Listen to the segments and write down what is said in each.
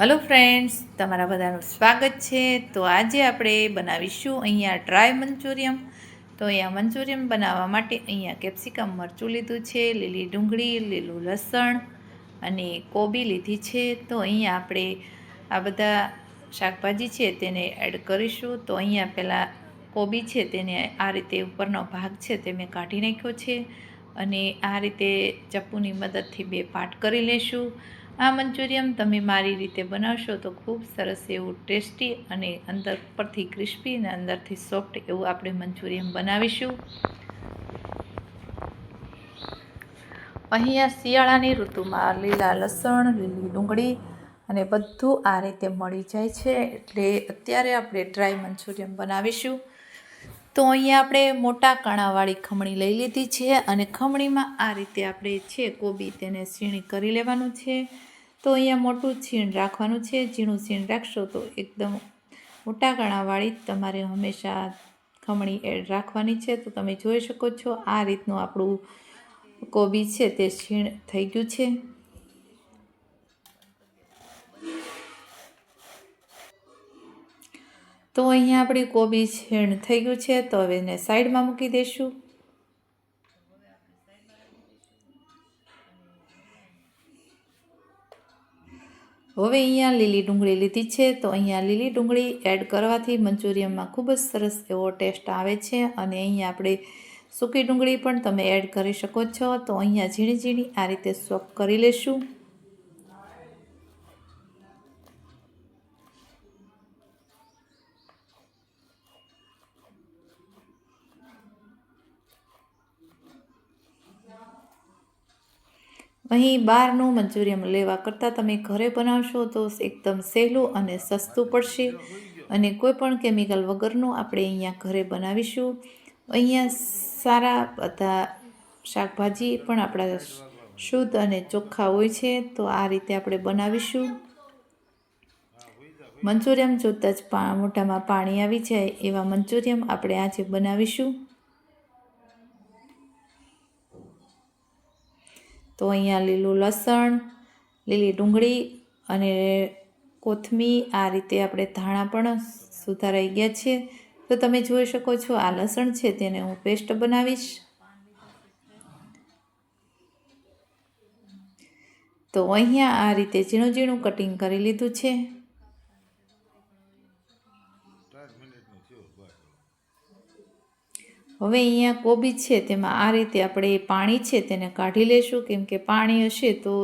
Hello friends તમારા બધાનું સ્વાગત છે. તો આજે આપણે બનાવીશું અહીંયા ડ્રાય મંચુરિયમ તો અહીંયા મંચુરિયમ બનાવવા માટે અહીંયા કેપ્સિકમ મરચું લીધું છે, લીલી ડુંગળી, લીલું લસણ અને કોબી લીધી છે. તો અહીંયા આપણે આ બધા શાકભાજી છે તેને એડ કરીશું. તો અહીંયા પહેલાં કોબી છે તેને આ રીતે ઉપરનો ભાગ છે તે મેં કાઢી નાખ્યો છે અને આ રીતે ચપ્પુની મદદથી બે પાટ કરી લેશું. આ મંચુરિયમ તમે મારી રીતે બનાવશો તો ખૂબ સરસ એવું ટેસ્ટી અને અંદર પરથી ક્રિસ્પી અને અંદરથી સોફ્ટ એવું આપણે મંચુરિયમ બનાવીશું. અહીંયા શિયાળાની ઋતુમાં લીલા લસણ, લીલી ડુંગળી અને બધું આ રીતે મળી જાય છે એટલે અત્યારે આપણે ડ્રાય મંચુરિયમ બનાવીશું. તો અહીંયા આપણે મોટા કણાવાળી ખમણી લઈ લીધી છે અને ખમણીમાં આ રીતે આપણે છે કોબી તેને સીણી કરી લેવાનું છે. તો અહીંયા મોટું છીણ રાખવાનું છે, ઝીણું છીણ રાખશો તો એકદમ મોટા કાણાવાળી તમારે હંમેશા ખમણી એડ રાખવાની છે. તો તમે જોઈ શકો છો, આ રીતનું આપણું કોબી છે તે છીણ થઈ ગયું છે. તો અહીંયા આપણી કોબી છીણ થઈ ગયું છે. તો હવે એને સાઈડમાં મૂકી દઈશું. હવે અહીંયા લીલી ડુંગળી લીધી છે, તો અહીંયા લીલી ડુંગળી એડ કરવાથી મંચુરિયમમાં ખૂબ જ સરસ એવો ટેસ્ટ આવે છે અને અહીંયા આપણે સૂકી ડુંગળી પણ તમે એડ કરી શકો છો. તો અહીંયા ઝીણી ઝીણી આ રીતે સોપ કરી લેશું. અહીં બહારનું મંચુરિયમ લેવા કરતાં તમે ઘરે બનાવશો તો એકદમ સહેલું અને સસ્તું પડશે. અને કોઈ પણ કેમિકલ વગરનું આપણે અહીંયા ઘરે બનાવીશું. અહીંયા સારા બધા શાકભાજી પણ આપણા શુદ્ધ અને ચોખ્ખા હોય છે, તો આ રીતે આપણે બનાવીશું. મંચુરિયમ જોતાં જ મોઢામાં પાણી આવી જાય એવા મંચુરિયમ આપણે આજે બનાવીશું. તો અહીંયા લીલું લસણ, લીલી ડુંગળી અને કોથમીર આ રીતે આપણે ધાણા પણ સુધારાઈ ગયા છે. તો તમે જોઈ શકો છો આ લસણ છે તેને હું પેસ્ટ બનાવીશ. તો અહીંયા આ રીતે ઝીણું ઝીણું કટિંગ કરી લીધું છે. હવે અહીંયા કોબી છે, તેમાં આ રીતે આપણે પાણી છે તેને કાઢી લેશું. કેમ કે પાણી હશે તો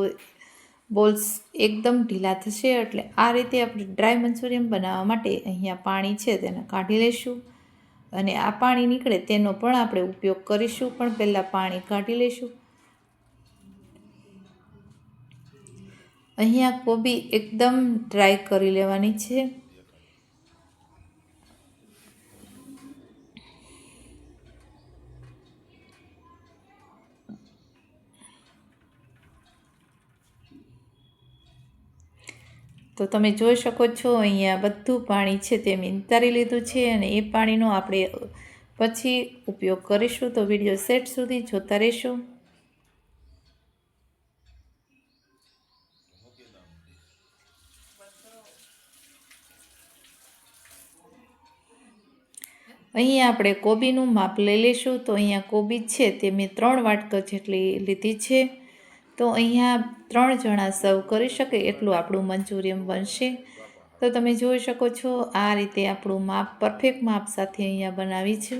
બોલ્સ એકદમ ઢીલા થશે. એટલે આ રીતે આપણે ડ્રાય મંચુરિયમ બનાવવા માટે અહીંયા પાણી છે તેને કાઢી લેશું. અને આ પાણી નીકળે તેનો પણ આપણે ઉપયોગ કરીશું. પણ પહેલાં પાણી કાઢી લેશું. અહીંયા કોબી એકદમ ડ્રાય કરી લેવાની છે. તો તમે જોઈ શકો છો, અહીંયા બધું પાણી છે તે મેં નિતારી લીધું છે અને એ પાણીનો આપણે પછી ઉપયોગ કરીશું. તો વીડિયો સેટ સુધી જોતા રહીશું. અહીંયા આપણે કોબીનું માપ લઈ લઈશું. તો અહીંયા કોબી છે તે મેં ત્રણ વાટકો જેટલી લીધી છે. તો અહીંયા ત્રણ જણા સર્વ કરી શકે એટલું આપણું મંચુરિયમ બનશે. તો તમે જોઈ શકો છો, આ રીતે આપણું માપ પરફેક્ટ માપ સાથે અહીંયા બનાવી છે.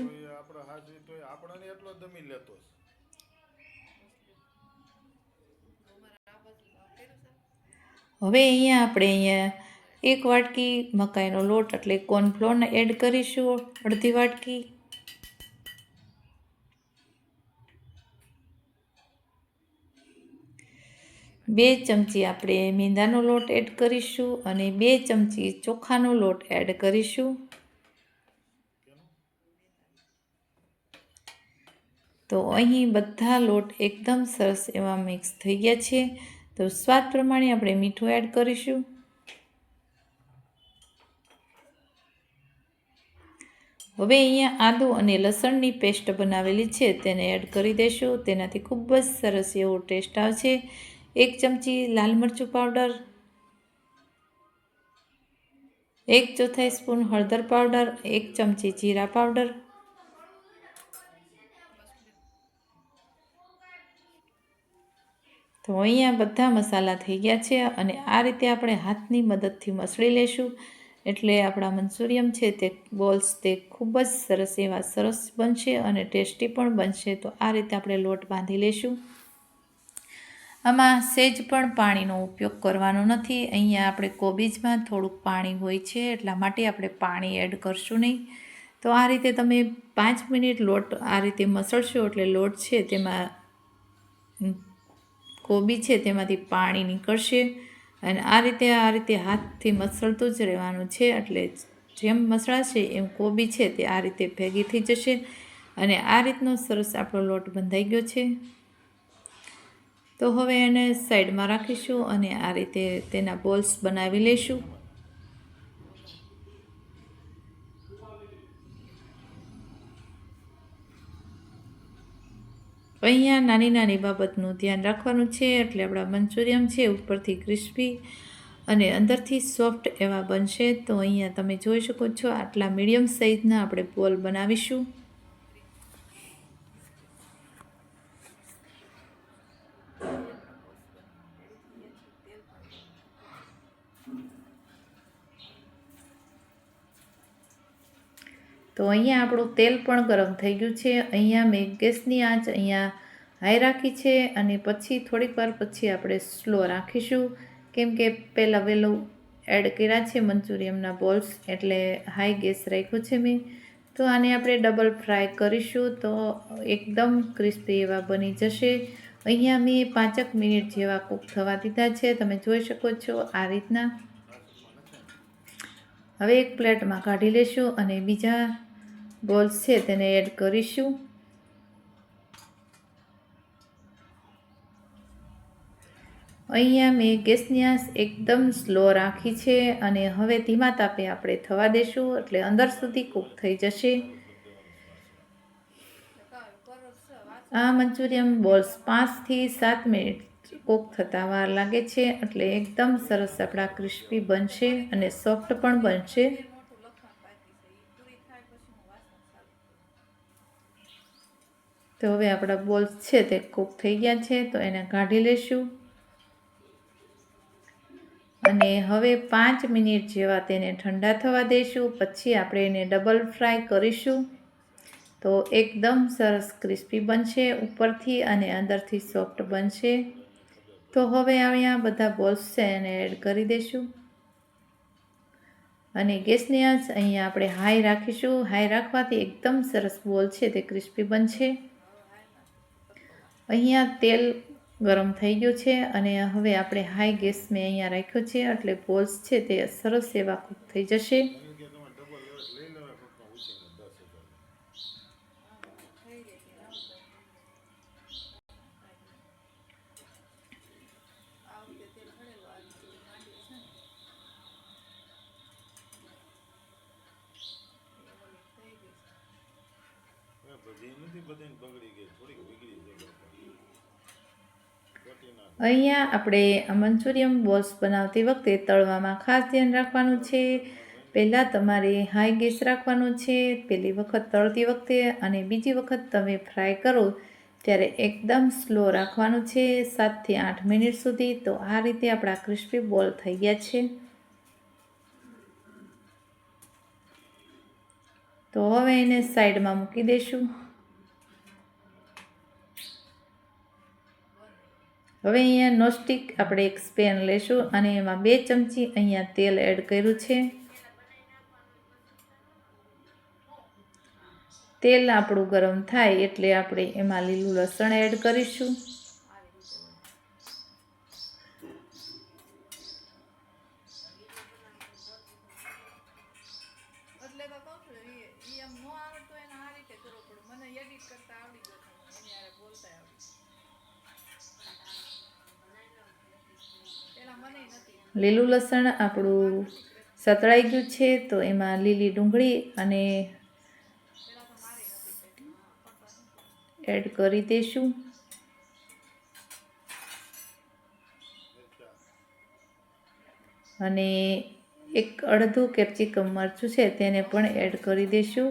હવે અહીંયા આપણે અહીંયા એક વાટકી મકાઈનો લોટ એટલે કોર્નફ્લોરને એડ કરીશું, અડધી વાટકી. બે ચમચી આપણે મેંદાનો લોટ એડ કરીશું અને બે ચમચી ચોખાનો લોટ એડ કરીશું. તો અહીં બધા લોટ એકદમ સરસ એવા મિક્સ થઈ ગયા છે. તો સ્વાદ પ્રમાણે આપણે મીઠું એડ કરીશું. હવે અહીંયા આદુ અને લસણની પેસ્ટ બનાવેલી છે તેને એડ કરી દઈશું તેનાથી ખૂબ જ સરસ એવો ટેસ્ટ આવશે. એક ચમચી લાલ મરચું પાવડર એક ચોથાઈ સ્પૂન હળદર પાવડર એક ચમચી જીરા પાવડર તો અહીંયા બધા મસાલા થઈ ગયા છે અને આ રીતે આપણે હાથની મદદથી મસળી લેશું. એટલે આપણા મંચુરિયમ છે તે બોલ્સ તે ખૂબ જ સરસ એવા સરસ બનશે અને ટેસ્ટી પણ બનશે. તો આ રીતે આપણે લોટ બાંધી લેશું. આમાં સેજ પણ પાણીનો ઉપયોગ કરવાનો નથી. અહીંયા આપણે કોબીજમાં થોડુંક પાણી હોય છે, એટલા માટે આપણે પાણી એડ કરશું નહીં. તો આ રીતે તમે પાંચ મિનિટ લોટ આ રીતે મસળશો એટલે લોટ છે તેમાં કોબી છે તેમાંથી પાણી નીકળશે. અને આ રીતે આ રીતે હાથથી મસળતું જ રહેવાનું છે, એટલે જેમ મસળાશે એમ કોબી છે તે આ રીતે ભેગી થઈ જશે. અને આ રીતનો સરસ આપણો લોટ બંધાઈ ગયો છે. તો હવે એને સાઈડમાં રાખીશું અને આ રીતે તેના બોલ્સ બનાવી લઈશું અહીંયા નાની નાની બાબતનું ધ્યાન રાખવાનું છે એટલે આપણા મંચુરિયમ છે ઉપરથી ક્રિસ્પી અને અંદરથી સોફ્ટ એવા બનશે. તો અહીંયા તમે જોઈ શકો છો આટલા મીડિયમ સાઇઝના આપણે બોલ બનાવીશું. તો અહીંયા આપણું તેલ પણ ગરમ થઈ ગયું છે. અહીંયા મેં ગેસની આંચ અહીંયા હાઈ રાખી છે અને પછી થોડીક વાર પછી આપણે સ્લો રાખીશું. કેમ કે પહેલાં વહેલું એડ કર્યા છે મંચુરિયમના બોલ્સ એટલે હાઈ ગેસ રાખ્યો છે મેં. તો આને આપણે ડબલ ફ્રાય કરીશું તો એકદમ ક્રિસ્પી એવા બની જશે. અહીંયા મેં પાંચક મિનિટ જેવા કૂક થવા દીધા છે. તમે જોઈ શકો છો આ રીતના. હવે એક પ્લેટમાં કાઢી લેશું અને બીજા બોલ્સ છે, તેને એડ કરીશું. અહીંયા મેં ગેસની આંચ એકદમ સ્લો રાખી છે અને હવે ધીમા તાપે આપણે થવા દેશું, એટલે અંદર સુધી કૂક થઈ જશે. આ મંચુરિયન બોલ્સ પાંચથી સાત મિનિટ કૂક થતાં વાર લાગે છે, એટલે એકદમ સરસ આપણા ક્રિસ્પી બનશે અને સોફ્ટ પણ બનશે. તો હવે આપણા બોલ્સ છે તે કૂક થઈ ગયા છે, તો એને કાઢી લેશું. અને હવે પાંચ મિનિટ જેવા તેને ઠંડા થવા દઈશું પછી આપણે એને ડબલ ફ્રાય કરીશું. તો એકદમ સરસ ક્રિસ્પી બનશે ઉપરથી અને અંદરથી સોફ્ટ બનશે. તો હવે અહીંયા બધા બોલ્સ છે એને એડ કરી દઈશું અને ગેસની આંચ અહીંયા આપણે હાઈ રાખીશું. હાઈ રાખવાથી એકદમ સરસ બોલ છે તે ક્રિસ્પી બનશે. અહીંયા તેલ ગરમ થઈ ગયું છે અને હવે આપણે હાઈ ગેસ મેં અહીંયા રાખ્યો છે. એટલે પોલ્સ છે તે સરસ એવા કૂક થઈ જશે. બગડી ગઈ, થોડીક વિગડી પ્રોટીન અહીંયા આપણે મન્ચુરિયમ બોલ્સ બનાવતી વખતે તળવામાં ખાસ ધ્યાન રાખવાનું છે. પહેલાં તમારે હાઈ ગેસ રાખવાનો છે. પહેલી વખત તળતી વખતે અને બીજી વખત તમે ફ્રાય કરો ત્યારે એકદમ સ્લો રાખવાનું છે. સાતથી આઠ મિનિટ સુધી તો આ રીતે આપણા ક્રિસ્પી બોલ થઈ ગયા છે. તો હવે એને સાઈડમાં મૂકી દઈશું હવે અહીંયા નોસ્ટિક આપણે એક સ્પેન લેશું અને એમાં બે ચમચી અહીંયા તેલ એડ કર્યું છે. તેલ આપણું ગરમ થાય એટલે આપણે એમાં લીલું લસણ એડ કરીશું એટલે તો કહું છું એ ઈ એમ નો આવડતો એને આ રીતે કરવું પડે મને એડિટ કરતા આવડી ગયો છે એની હારે બોલતા આવડી પેલા મને નથી લીલું લસણ આપણું સતળાઈ ગયું છે, તો એમાં લીલી ડુંગળી અને એડ કરી દઈશું અને એક અડધું કેપ્સિકમ મરચું છે, તેને પણ એડ કરી દઈશું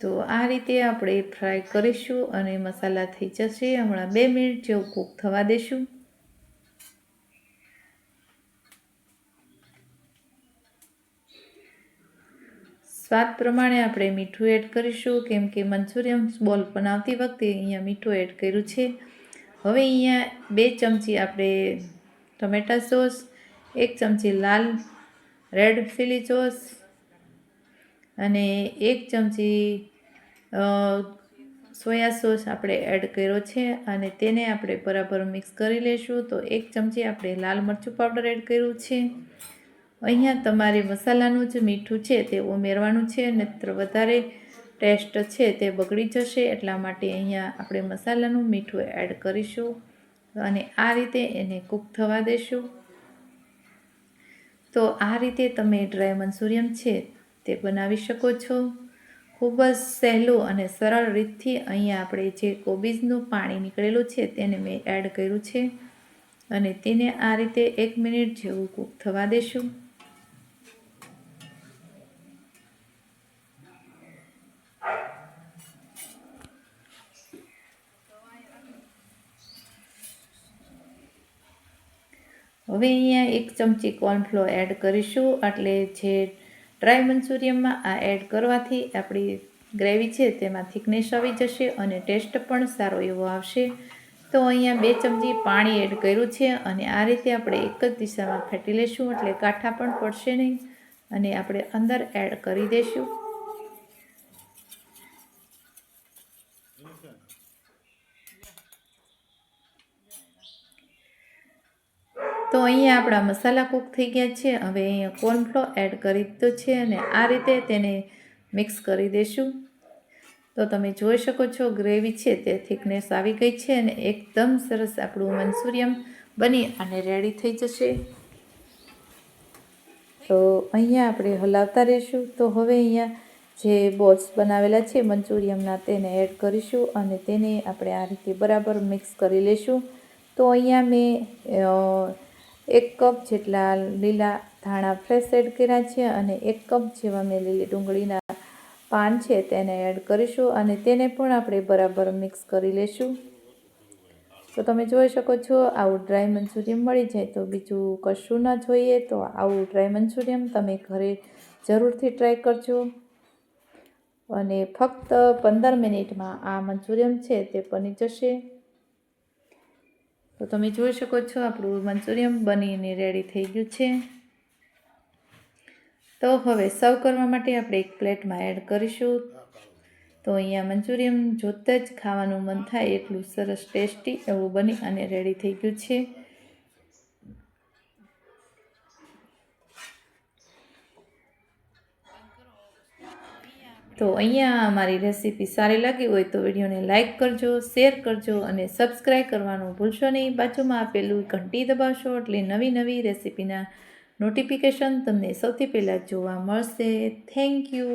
તો આ રીતે આપણે ફ્રાય કરીશું અને મસાલા થઈ જશે. હમણાં બે મિનિટ જેવું કૂક થવા દેશું. સ્વાદ પ્રમાણે આપણે મીઠું એડ કરીશું. કેમ કે મંચુરિયન બોલ બનાવતી વખતે અહીંયા મીઠું એડ કર્યું છે. હવે અહીંયા બે ચમચી આપણે ટમેટા સોસ, એક ચમચી લાલ રેડ ચીલી સોસ અને એક ચમચી સોયા સોસ આપણે એડ કર્યો છે અને તેને આપણે બરાબર મિક્સ કરી લઈશું તો એક ચમચી આપણે લાલ મરચું પાવડર એડ કર્યું છે. અહીંયા તમારે મસાલાનું જે મીઠું છે તે ઉમેરવાનું છે. નહીતર વધારે ટેસ્ટ છે તે બગડી જશે. એટલા માટે અહીંયા આપણે મસાલાનું મીઠું એડ કરીશું અને આ રીતે એને કૂક થવા દેશું. તો આ રીતે તમે ડ્રાય મંચુરિયન છે તે બનાવી શકો છો. ખૂબ જ સહેલું અને સરળ રીતથી અહીંયા આપણે જે કોબીજનું પાણી નીકળેલું છે તેને મેં એડ કર્યું છે. અને તેને આ રીતે એક મિનિટ જેવું કૂક થવા દેશું. હવે અહીંયા એક ચમચી કોર્નફ્લોર એડ કરીશું. એટલે જે ડ્રાય મંચુરિયનમાં આ એડ કરવાથી આપણી ગ્રેવી છે તેમાં થિકનેસ આવી જશે અને ટેસ્ટ પણ સારો એવો આવશે. તો અહીંયા બે ચમચી પાણી એડ કર્યું છે અને આ રીતે આપણે એક જ દિશામાં ફેટી લઈશું એટલે કાંઠા પણ પડશે નહીં. અને આપણે અંદર એડ કરી દઈશું તો અહીંયા આપણા મસાલા કૂક થઈ ગયા છે. હવે અહીંયા કોર્નફ્લોર એડ કરી દીધો છે અને આ રીતે તેને મિક્સ કરી દઈશું તો તમે જોઈ શકો છો, ગ્રેવી છે તે થિકનેસ આવી ગઈ છે અને એકદમ સરસ આપણું મંચુરિયમ બની અને રેડી થઈ જશે. તો અહીંયા આપણે હલાવતા રહીશું. તો હવે અહીંયા જે બોલ્સ બનાવેલા છે મંચુરિયમના તેને એડ કરીશું અને તેને આપણે આ રીતે બરાબર મિક્સ કરી લઈશું તો અહીંયા મેં એક કપ જેટલા લીલા ધાણા ફ્રેશ એડ કર્યા છે અને એક કપ જેવા મેં લીલી ડુંગળીના પાન છે તેને એડ કરીશું અને તેને પણ આપણે બરાબર મિક્સ કરી લઈશું તો તમે જોઈ શકો છો, આવું ડ્રાય મંચુરિયમ મળી જાય તો બીજું કશું ના જોઈએ. તો આવું ડ્રાય મંચુરિયમ તમે ઘરે જરૂરથી ટ્રાય કરજો. અને ફક્ત પંદર મિનિટમાં આ મંચુરિયમ છે તે બની જશે. તો તમે જોઈ શકો છો, આપણું મંચુરિયમ બનીને રેડી થઈ ગયું છે. તો હવે સર્વ કરવા માટે આપણે એક પ્લેટમાં એડ કરીશું. તો અહીંયા મંચુરિયમ જોતાં જ ખાવાનું મન થાય, એટલું સરસ ટેસ્ટી એવું બની અને રેડી થઈ ગયું છે. તો અહીંયા મારી રેસીપી સારી લાગી હોય તો વિડીયોને લાઇક કરજો, શેર કરજો અને સબસ્ક્રાઈબ કરવાનું ભૂલશો નહીં. બાજુમાં આપેલું ઘંટી દબાવશો એટલે નવી નવી રેસીપીના નોટિફિકેશન તમને સૌથી પહેલાં જોવા મળશે. Thank you